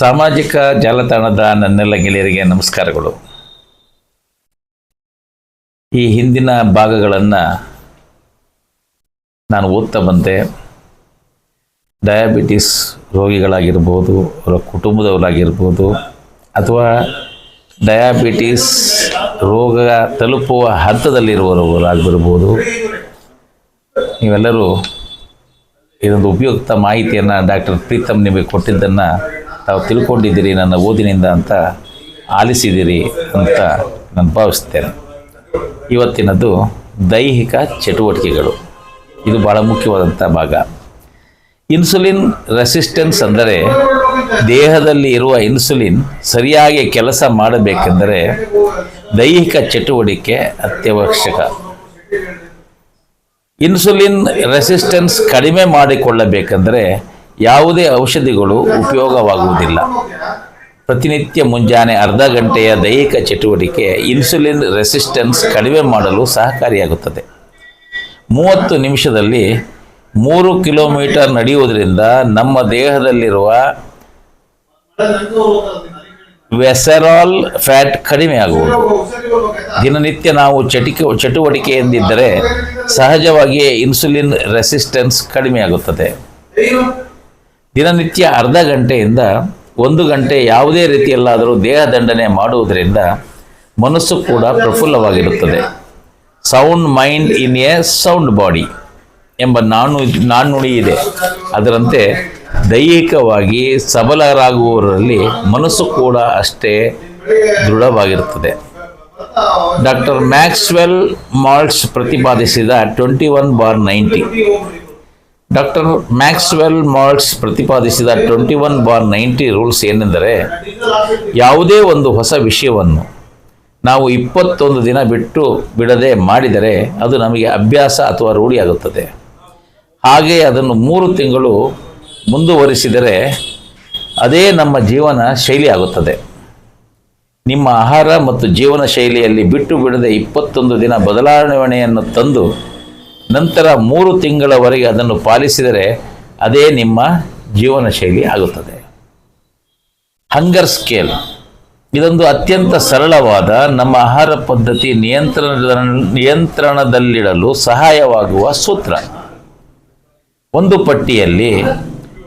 ಸಾಮಾಜಿಕ ಜಾಲತಾಣದ ನನ್ನೆಲ್ಲ ಗೆಳೆಯರಿಗೆ ನಮಸ್ಕಾರಗಳು. ಈ ಹಿಂದಿನ ಭಾಗಗಳನ್ನು ನಾನು ಓದ್ತಾ ಬಂದೆ. ಡಯಾಬಿಟಿಸ್ ರೋಗಿಗಳಾಗಿರ್ಬೋದು, ಅವರ ಕುಟುಂಬದವರಾಗಿರ್ಬೋದು, ಅಥವಾ ಡಯಾಬಿಟಿಸ್ ರೋಗ ತಲುಪುವ ಹಂತದಲ್ಲಿರುವವರಾಗಿರ್ಬೋದು. ನೀವೆಲ್ಲರೂ ಇದೊಂದು ಉಪಯುಕ್ತ ಮಾಹಿತಿಯನ್ನು ಡಾಕ್ಟರ್ ಪ್ರೀತಮ್ ನಿಮಗೆ ಕೊಟ್ಟಿದ್ದನ್ನು ತಾವು ತಿಳ್ಕೊಂಡಿದ್ದೀರಿ ನನ್ನ ಓದಿನಿಂದ ಅಂತ ಆಲಿಸಿದ್ದೀರಿ ಅಂತ ನಾನು ಭಾವಿಸ್ತೇನೆ. ಇವತ್ತಿನದು ದೈಹಿಕ ಚಟುವಟಿಕೆಗಳು. ಇದು ಭಾಳ ಮುಖ್ಯವಾದಂಥ ಭಾಗ. ಇನ್ಸುಲಿನ್ ರೆಸಿಸ್ಟೆನ್ಸ್ ಅಂದರೆ ದೇಹದಲ್ಲಿ ಇರುವ ಇನ್ಸುಲಿನ್ ಸರಿಯಾಗಿ ಕೆಲಸ ಮಾಡಬೇಕೆಂದರೆ ದೈಹಿಕ ಚಟುವಟಿಕೆ ಅತ್ಯವಶ್ಯಕ. ಇನ್ಸುಲಿನ್ ರೆಸಿಸ್ಟೆನ್ಸ್ ಕಡಿಮೆ ಮಾಡಿಕೊಳ್ಳಬೇಕೆಂದರೆ ಯಾವುದೇ ಔಷಧಿಗಳು ಉಪಯೋಗವಾಗುವುದಿಲ್ಲ. ಪ್ರತಿನಿತ್ಯ ಮುಂಜಾನೆ ಅರ್ಧ ಗಂಟೆಯ ದೈಹಿಕ ಚಟುವಟಿಕೆ ಇನ್ಸುಲಿನ್ ರೆಸಿಸ್ಟೆನ್ಸ್ ಕಡಿಮೆ ಮಾಡಲು ಸಹಕಾರಿಯಾಗುತ್ತದೆ. ಮೂವತ್ತು ನಿಮಿಷದಲ್ಲಿ ಮೂರು ಕಿಲೋಮೀಟರ್ ನಡೆಯುವುದರಿಂದ ನಮ್ಮ ದೇಹದಲ್ಲಿರುವ ವೆಸೆರಾಲ್ ಫ್ಯಾಟ್ ಕಡಿಮೆ ಆಗುವುದು. ದಿನನಿತ್ಯ ನಾವು ಚಟಿಕೆ ಚಟುವಟಿಕೆಯಿಂದಿದ್ದರೆ ಸಹಜವಾಗಿಯೇ ಇನ್ಸುಲಿನ್ ರೆಸಿಸ್ಟೆನ್ಸ್ ಕಡಿಮೆಯಾಗುತ್ತದೆ. ದಿನನಿತ್ಯ ಅರ್ಧ ಗಂಟೆಯಿಂದ ಒಂದು ಗಂಟೆ ಯಾವುದೇ ರೀತಿಯಲ್ಲಾದರೂ ದೇಹ ದಂಡನೆ ಮಾಡುವುದರಿಂದ ಮನಸ್ಸು ಕೂಡ ಪ್ರಫುಲ್ಲವಾಗಿರುತ್ತದೆ. Sound mind in a sound body ಎಂಬ ನಾಣು ನಾಣ್ಣುಡಿ ಇದೆ. ಅದರಂತೆ ದೈಹಿಕವಾಗಿ ಸಬಲರಾಗುವವರಲ್ಲಿ ಮನಸ್ಸು ಕೂಡ ಅಷ್ಟೇ ದೃಢವಾಗಿರುತ್ತದೆ. ಡಾಕ್ಟರ್ ಮ್ಯಾಕ್ಸ್ವೆಲ್ ಮಾಲ್ಟ್ಸ್ ಪ್ರತಿಪಾದಿಸಿದ twenty one bar ninety doctor Maxwell Maltz ಪ್ರತಿಪಾದಿಸಿದ twenty one bar ninety rules ಏನೆಂದರೆ, ಯಾವುದೇ ಒಂದು ಹೊಸ ವಿಷಯವನ್ನು ನಾವು ಇಪ್ಪತ್ತೊಂದು ದಿನ ಬಿಟ್ಟು ಬಿಡದೆ ಮಾಡಿದರೆ ಅದು ನಮಗೆ ಅಭ್ಯಾಸ ಅಥವಾ ರೂಢಿಯಾಗುತ್ತದೆ ಹಾಗೆ ಅದನ್ನು ಮೂರು ತಿಂಗಳು ಮುಂದುವರಿಸಿದರೆ ಅದೇ ನಮ್ಮ ಜೀವನ ಶೈಲಿ ಆಗುತ್ತದೆ. ನಿಮ್ಮ ಆಹಾರ ಮತ್ತು ಜೀವನ ಶೈಲಿಯಲ್ಲಿ ಬಿಟ್ಟು ಬಿಡದೆ ಇಪ್ಪತ್ತೊಂದು ದಿನ ಬದಲಾವಣೆಯನ್ನು ತಂದು ನಂತರ ಮೂರು ತಿಂಗಳವರೆಗೆ ಅದನ್ನು ಪಾಲಿಸಿದರೆ ಅದೇ ನಿಮ್ಮ ಜೀವನ ಶೈಲಿ ಆಗುತ್ತದೆ. ಹಂಗರ್ ಸ್ಕೇಲ್ ಇದೊಂದು ಅತ್ಯಂತ ಸರಳವಾದ, ನಮ್ಮ ಆಹಾರ ಪದ್ಧತಿ ನಿಯಂತ್ರಣದ, ನಿಯಂತ್ರಣದಲ್ಲಿಡಲು ಸಹಾಯವಾಗುವ ಸೂತ್ರ. ಒಂದು ಪಟ್ಟಿಯಲ್ಲಿ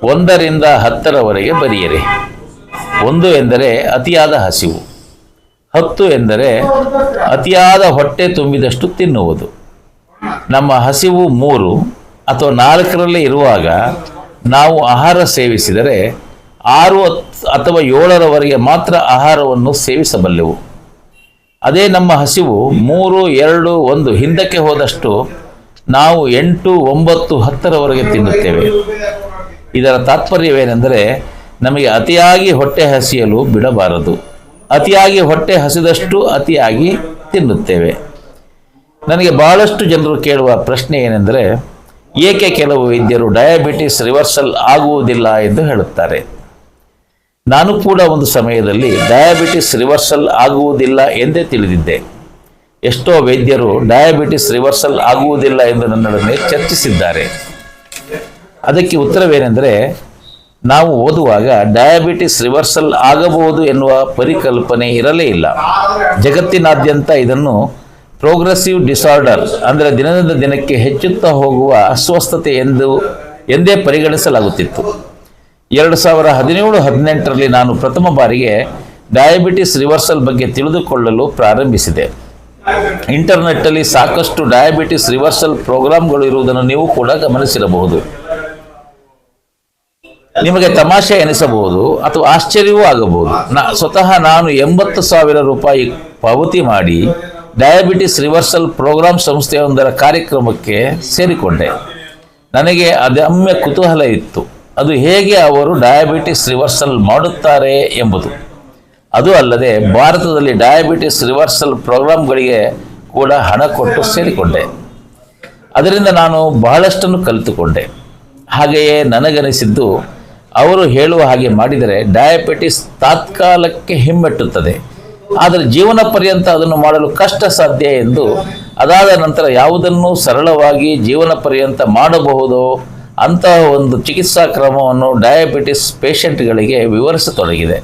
ಒಂದರಿಂದ ಹತ್ತರವರೆಗೆ ಬರೆಯಿರಿ. ಒಂದು ಎಂದರೆ ಅತಿಯಾದ ಹಸಿವು. ಹತ್ತು ಎಂದರೆ ಅತಿಯಾದ ಹೊಟ್ಟೆ ತುಂಬಿದಷ್ಟು ತಿನ್ನುವುದು. ನಮ್ಮ ಹಸಿವು ಮೂರು ಅಥವಾ ನಾಲ್ಕರಲ್ಲಿ ಇರುವಾಗ ನಾವು ಆಹಾರ ಸೇವಿಸಿದರೆ ಆರು ಅಥವಾ ಏಳರವರೆಗೆ ಮಾತ್ರ ಆಹಾರವನ್ನು ಸೇವಿಸಬಲ್ಲೆವು. ಅದೇ ನಮ್ಮ ಹಸಿವು ಮೂರು, ಎರಡು, ಒಂದು ಹಿಂದಕ್ಕೆ ಹೋದಷ್ಟು ನಾವು ಎಂಟು, ಒಂಬತ್ತು, ಹತ್ತರವರೆಗೆ ತಿನ್ನುತ್ತೇವೆ. ಇದರ ತಾತ್ಪರ್ಯವೇನೆಂದರೆ ನಮಗೆ ಅತಿಯಾಗಿ ಹೊಟ್ಟೆ ಹಸಿಯಲು ಬಿಡಬಾರದು. ಅತಿಯಾಗಿ ಹೊಟ್ಟೆ ಹಸಿದಷ್ಟು ಅತಿಯಾಗಿ ತಿನ್ನುತ್ತೇವೆ. ನನಗೆ ಬಹಳಷ್ಟು ಜನರು ಕೇಳುವ ಪ್ರಶ್ನೆ ಏನೆಂದರೆ, ಏಕೆ ಕೆಲವು ವೈದ್ಯರು ಡಯಾಬಿಟಿಸ್ ರಿವರ್ಸಲ್ ಆಗುವುದಿಲ್ಲ ಎಂದು ಹೇಳುತ್ತಾರೆ. ನಾನು ಕೂಡ ಒಂದು ಸಮಯದಲ್ಲಿ ಡಯಾಬಿಟಿಸ್ ರಿವರ್ಸಲ್ ಆಗುವುದಿಲ್ಲ ಎಂದೇ ತಿಳಿದಿದ್ದೆ. ಎಷ್ಟೋ ವೈದ್ಯರು ಡಯಾಬಿಟಿಸ್ ರಿವರ್ಸಲ್ ಆಗುವುದಿಲ್ಲ ಎಂದು ನನ್ನೊಡನೆ ಚರ್ಚಿಸಿದ್ದಾರೆ. ಅದಕ್ಕೆ ಉತ್ತರವೇನೆಂದರೆ, ನಾವು ಓದುವಾಗ ಡಯಾಬಿಟಿಸ್ ರಿವರ್ಸಲ್ ಆಗಬಹುದು ಎನ್ನುವ ಪರಿಕಲ್ಪನೆ ಇರಲೇ ಇಲ್ಲ. ಜಗತ್ತಿನಾದ್ಯಂತ ಇದನ್ನು ಪ್ರೋಗ್ರೆಸಿವ್ ಡಿಸಾರ್ಡರ್ ಅಂದರೆ ದಿನದಿಂದ ದಿನಕ್ಕೆ ಹೆಚ್ಚುತ್ತಾ ಹೋಗುವ ಅಸ್ವಸ್ಥತೆ ಎಂದು ಎಂದೇ ಪರಿಗಣಿಸಲಾಗುತ್ತಿತ್ತು. ಎರಡು ಸಾವಿರ ಹದಿನೇಳು, ಹದಿನೆಂಟರಲ್ಲಿ ನಾನು ಪ್ರಥಮ ಬಾರಿಗೆ ಡಯಾಬಿಟಿಸ್ ರಿವರ್ಸಲ್ ಬಗ್ಗೆ ತಿಳಿದುಕೊಳ್ಳಲು ಪ್ರಾರಂಭಿಸಿದೆ. ಇಂಟರ್ನೆಟ್ಟಲ್ಲಿ ಸಾಕಷ್ಟು ಡಯಾಬಿಟಿಸ್ ರಿವರ್ಸಲ್ ಪ್ರೋಗ್ರಾಮ್ಗಳು ಇರುವುದನ್ನು ನೀವು ಕೂಡ ಗಮನಿಸಿರಬಹುದು. ನಿಮಗೆ ತಮಾಷೆ ಎನಿಸಬಹುದು ಅಥವಾ ಆಶ್ಚರ್ಯವೂ ಆಗಬಹುದು. ನಾ ಸ್ವತಃ ನಾನು ಎಂಬತ್ತು ಸಾವಿರ ರೂಪಾಯಿ ಪಾವತಿ ಮಾಡಿ ಡಯಾಬಿಟಿಸ್ ರಿವರ್ಸಲ್ ಪ್ರೋಗ್ರಾಂ ಸಂಸ್ಥೆಯೊಂದರ ಕಾರ್ಯಕ್ರಮಕ್ಕೆ ಸೇರಿಕೊಂಡೆ. ನನಗೆ ಅದಮ್ಯ ಕುತೂಹಲ ಇತ್ತು. ಅದು ಹೇಗೆ ಅವರು ಡಯಾಬಿಟಿಸ್ ರಿವರ್ಸಲ್ ಮಾಡುತ್ತಾರೆ ಎಂಬುದು. ಅದು ಅಲ್ಲದೆ ಭಾರತದಲ್ಲಿ ಡಯಾಬಿಟಿಸ್ ರಿವರ್ಸಲ್ ಪ್ರೋಗ್ರಾಮ್ಗಳಿಗೆ ಕೂಡ ಹಣ ಕೊಟ್ಟು ಸೇರಿಕೊಂಡೆ. ಅದರಿಂದ ನಾನು ಬಹಳಷ್ಟನ್ನು ಕಲಿತುಕೊಂಡೆ. ಹಾಗೆಯೇ ನನಗನಿಸಿದ್ದು, ಅವರು ಹೇಳುವ ಹಾಗೆ ಮಾಡಿದರೆ ಡಯಾಬಿಟಿಸ್ ತಾತ್ಕಾಲಕ್ಕೆ ಹಿಮ್ಮೆಟ್ಟುತ್ತದೆ. ಆದರೆ ಜೀವನ ಪರ್ಯಂತ ಅದನ್ನು ಮಾಡಲು ಕಷ್ಟ ಸಾಧ್ಯ ಎಂದು ಅದಾದ ನಂತರ ಯಾವುದನ್ನು ಸರಳವಾಗಿ ಜೀವನ ಪರ್ಯಂತ ಮಾಡಬಹುದೋ ಅಂತಹ ಒಂದು ಚಿಕಿತ್ಸಾ ಕ್ರಮವನ್ನು ಡಯಾಬಿಟಿಸ್ ಪೇಷಂಟ್ಗಳಿಗೆ ವಿವರಿಸತೊಡಗಿದೆ.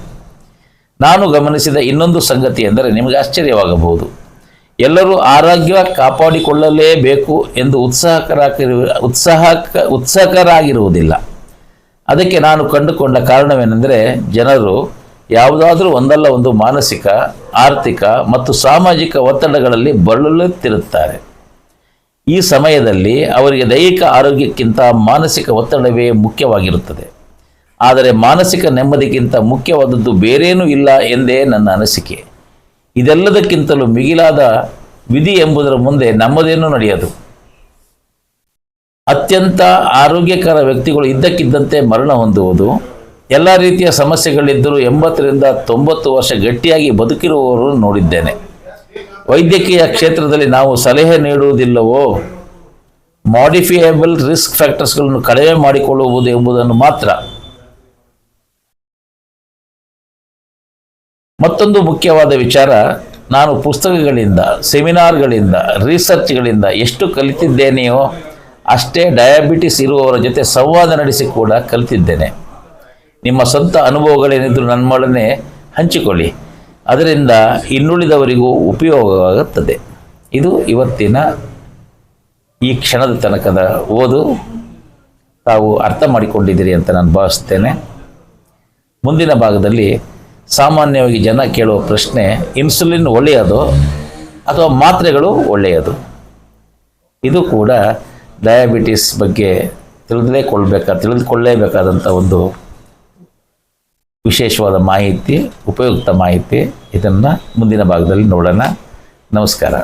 ನಾನು ಗಮನಿಸಿದ ಇನ್ನೊಂದು ಸಂಗತಿ ಎಂದರೆ ನಿಮಗೆ ಆಶ್ಚರ್ಯವಾಗಬಹುದು. ಎಲ್ಲರೂ ಆರೋಗ್ಯ ಕಾಪಾಡಿಕೊಳ್ಳಲೇಬೇಕು ಎಂದು ಉತ್ಸಾಹಕರಾಗಿರು ಉತ್ಸಾಹಕ, ಉತ್ಸಾಹಕರಾಗಿರುವುದಿಲ್ಲ. ಅದಕ್ಕೆ ನಾನು ಕಂಡುಕೊಂಡ ಕಾರಣವೇನೆಂದರೆ ಜನರು ಯಾವುದಾದರೂ ಒಂದಲ್ಲ ಒಂದು ಮಾನಸಿಕ, ಆರ್ಥಿಕ ಮತ್ತು ಸಾಮಾಜಿಕ ಒತ್ತಡಗಳಲ್ಲಿ ಬಳಲುತ್ತಿರುತ್ತಾರೆ. ಈ ಸಮಯದಲ್ಲಿ ಅವರಿಗೆ ದೈಹಿಕ ಆರೋಗ್ಯಕ್ಕಿಂತ ಮಾನಸಿಕ ಒತ್ತಡವೇ ಮುಖ್ಯವಾಗಿರುತ್ತದೆ. ಆದರೆ ಮಾನಸಿಕ ನೆಮ್ಮದಿಗಿಂತ ಮುಖ್ಯವಾದದ್ದು ಬೇರೇನೂ ಇಲ್ಲ ಎಂದೇ ನನ್ನ ಅನಿಸಿಕೆ. ಇದೆಲ್ಲದಕ್ಕಿಂತಲೂ ಮಿಗಿಲಾದ ವಿಧಿ ಎಂಬುದರ ಮುಂದೆ ನಮ್ಮದೇನೂ ನಡೆಯದು. ಅತ್ಯಂತ ಆರೋಗ್ಯಕರ ವ್ಯಕ್ತಿಗಳು ಇದ್ದಕ್ಕಿದ್ದಂತೆ ಮರಣ ಹೊಂದುವುದು ಎಲ್ಲ ರೀತಿಯ ಸಮಸ್ಯೆಗಳಿದ್ದರೂ ಎಂಬತ್ತರಿಂದ ತೊಂಬತ್ತು ವರ್ಷ ಗಟ್ಟಿಯಾಗಿ ಬದುಕಿರುವವರು ನೋಡಿದ್ದೇನೆ. ವೈದ್ಯಕೀಯ ಕ್ಷೇತ್ರದಲ್ಲಿ ನಾವು ಸಲಹೆ ನೀಡುವುದಿಲ್ಲವೋ? ಮಾಡಿಫಿಯೇಬಲ್ ರಿಸ್ಕ್ ಫ್ಯಾಕ್ಟರ್ಸ್ಗಳನ್ನು ಕಡಿಮೆ ಮಾಡಿಕೊಳ್ಳುವುದು ಎಂಬುದನ್ನು ಮಾತ್ರ. ಮತ್ತೊಂದು ಮುಖ್ಯವಾದ ವಿಚಾರ, ನಾನು ಪುಸ್ತಕಗಳಿಂದ, ಸೆಮಿನಾರ್ಗಳಿಂದ ರಿಸರ್ಚ್ಗಳಿಂದ ಎಷ್ಟು ಕಲಿತಿದ್ದೇನೆಯೋ ಅಷ್ಟೇ ಡಯಾಬಿಟಿಸ್ ಇರುವವರ ಜೊತೆ ಸಂವಾದ ನಡೆಸಿ ಕೂಡ ಕಲಿತಿದ್ದೇನೆ. ನಿಮ್ಮ ಸ್ವಂತ ಅನುಭವಗಳೇನಿದ್ರು ನನ್ನೊಡನೆ ಹಂಚಿಕೊಳ್ಳಿ. ಅದರಿಂದ ಇನ್ನುಳಿದವರಿಗೂ ಉಪಯೋಗವಾಗುತ್ತದೆ. ಇದು ಇವತ್ತಿನ ಈ ಕ್ಷಣದ ತನಕದ ಓದು. ತಾವು ಅರ್ಥ ಮಾಡಿಕೊಂಡಿದ್ದೀರಿ ಅಂತ ನಾನು ಭಾವಿಸ್ತೇನೆ. ಮುಂದಿನ ಭಾಗದಲ್ಲಿ ಸಾಮಾನ್ಯವಾಗಿ ಜನ ಕೇಳುವ ಪ್ರಶ್ನೆ, ಇನ್ಸುಲಿನ್ ಒಳ್ಳೆಯದು ಅಥವಾ ಮಾತ್ರೆಗಳು ಒಳ್ಳೆಯದು? ಇದು ಕೂಡ ಡಯಾಬಿಟಿಸ್ ಬಗ್ಗೆ ತಿಳಿದುಕೊಳ್ಳಬೇಕಾ, ತಿಳಿದುಕೊಳ್ಳೇಬೇಕಾದಂಥ ಒಂದು ವಿಶೇಷವಾದ ಮಾಹಿತಿ ಉಪಯುಕ್ತ ಮಾಹಿತಿ ಇದನ್ನು ಮುಂದಿನ ಭಾಗದಲ್ಲಿ ನೋಡೋಣ. ನಮಸ್ಕಾರ.